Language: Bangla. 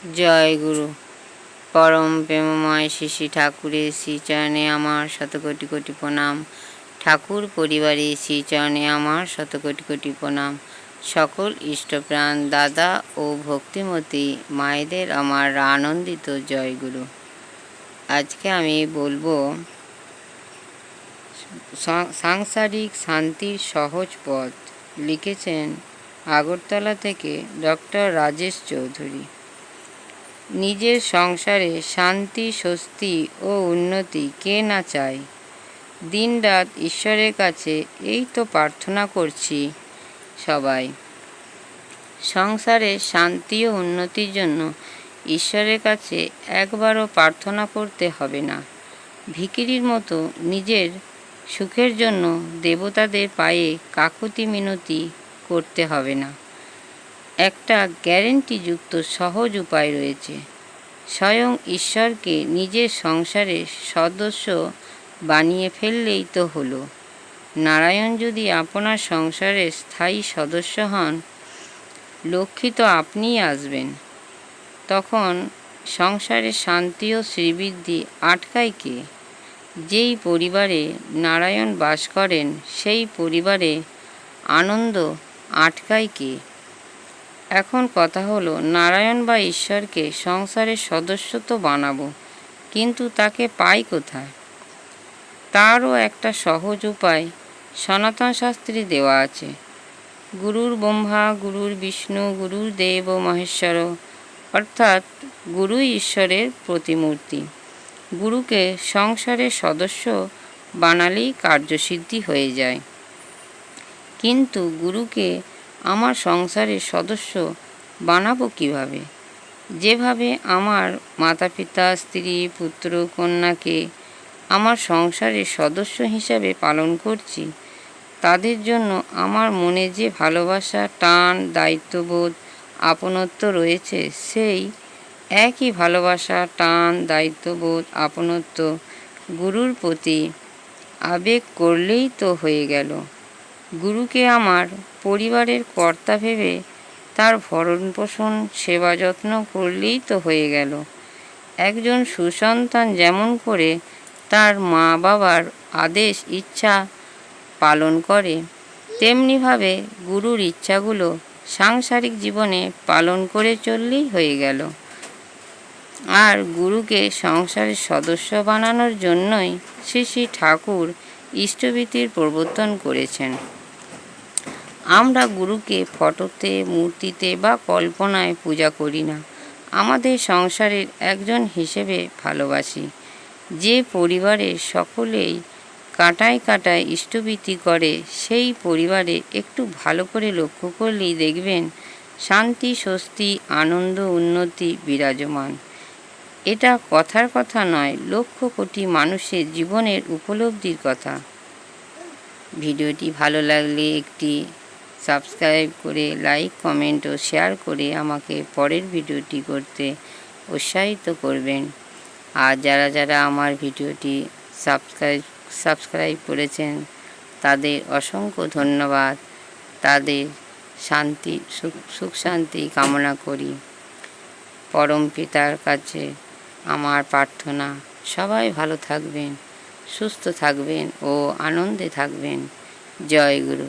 জয় গুরু। পরম প্রেমময় শ্রী ঠাকুরের শ্রীচরণে আমার শত কোটি কোটি প্রণাম। ঠাকুর পরিবারে শ্রীচরণে আমার শত কোটি কোটি প্রণাম। সকল ইষ্টপ্রাণ দাদা ও ভক্তিমতী মায়েদের আমার আনন্দিত জয় গুরু। আজকে আমি বলব সাংসারিক শান্তির সহজ পথ লিখেছেন আগরতলা থেকে ডক্টর রাজেশ চৌধুরী। নিজের সংসারে শান্তি, স্বস্তি ও উন্নতি কে না চায়? দিনরাত ঈশ্বরের কাছে এই তো প্রার্থনা করছি সবাই। সংসারে শান্তি ও উন্নতির জন্য ঈশ্বরের কাছে একবারও প্রার্থনা করতে হবে না। ভিকিরির মতো নিজের সুখের জন্য দেবতাদের পায়ে কাকুতি মিনতি করতে হবে না। একটা গ্যারেন্টিযুক্ত সহজ উপায় রয়েছে। স্বয়ং ঈশ্বরকে নিজের সংসারের সদস্য বানিয়ে ফেললেই তো হলো। নারায়ণ যদি আপনার সংসারের স্থায়ী সদস্য হন, লক্ষ্মী তো আপনিই আসবেন। তখন সংসারে শান্তি ও শ্রীবৃদ্ধি আটকায় কে? যেই পরিবারে নারায়ণ বাস করেন, সেই পরিবারে আনন্দ আটকায় কে? এখন কথা হলো, নারায়ণ বা ঈশ্বরকে সংসারের সদস্য তো বানাবো, কিন্তু তাকে পাই কোথায়? তারও একটা সহজ উপায়, সনাতন শাস্ত্রে দেওয়া আছে। গুরুর ব্রহ্মা, গুরুর বিষ্ণু, গুরুর দেব, মহেশ্বর, অর্থাৎ গুরু ঈশ্বরের প্রতিমূর্তি। গুরুকে সংসারের সদস্য বানালেই কার্যসিদ্ধি হয়ে যায়। কিন্তু গুরুকে আমার সংসারের সদস্য বানাবো কীভাবে? যেভাবে আমার মাতা পিতা স্ত্রী, পুত্র, কন্যাকে আমার সংসারের সদস্য হিসাবে পালন করছি, তাদের জন্য আমার মনে যে ভালোবাসা, টান, দায়িত্ববোধ, আপনত্ব রয়েছে, সেই একই ভালোবাসা, টান, দায়িত্ববোধ, আপনত্ব গুরুর প্রতি আবেগ করলেই তো হয়ে গেল। গুরুকে আমার পরিবারের কর্তা ভেবে তার ভরণ পোষণ সেবা যত্ন করলেই তো হয়ে গেল। একজন সুসন্তান যেমন করে তার মা বাবার আদেশ, ইচ্ছা পালন করে, তেমনিভাবে গুরুর ইচ্ছাগুলো সাংসারিক জীবনে পালন করে চললেই হয়ে গেল। আর গুরুকে সংসারের সদস্য বানানোর জন্যই শ্রী শ্রী ঠাকুর ইষ্টভীতির প্রবর্তন করেছেন। আমরা গুরুকে ফটোতে, মূর্তিতে বা কল্পনায় পূজা করি না। আমাদের সংসারের একজন হিসেবে ভালোবাসি। যে পরিবারে সকলেই কাটায় কাটায় ইষ্টভীতি করে, সেই পরিবারে একটু ভালো করে লক্ষ্য করলেই দেখবেন শান্তি, স্বস্তি, আনন্দ, উন্নতি বিরাজমান। এটা কথার কথা নয়, লক্ষ কোটি মানুষের জীবনের উপলব্ধির কথা। ভিডিওটি ভালো লাগলে একটি সাবস্ক্রাইব করে লাইক কমেন্ট ও শেয়ার করে আমাকে পরের ভিডিওটি করতে উৎসাহিত করবেন। আর যারা যারা আমার ভিডিওটি সাবস্ক্রাইব সাবস্ক্রাইব করেছেন, তাদের অসংখ্য ধন্যবাদ। তাদের শান্তি, সুখ সুখ শান্তি কামনা করি। পরম পিতার কাছে আমার প্রার্থনা। সবাই ভালো থাকবেন, সুস্থ থাকবেন ও আনন্দে থাকবেন। জয় গুরু।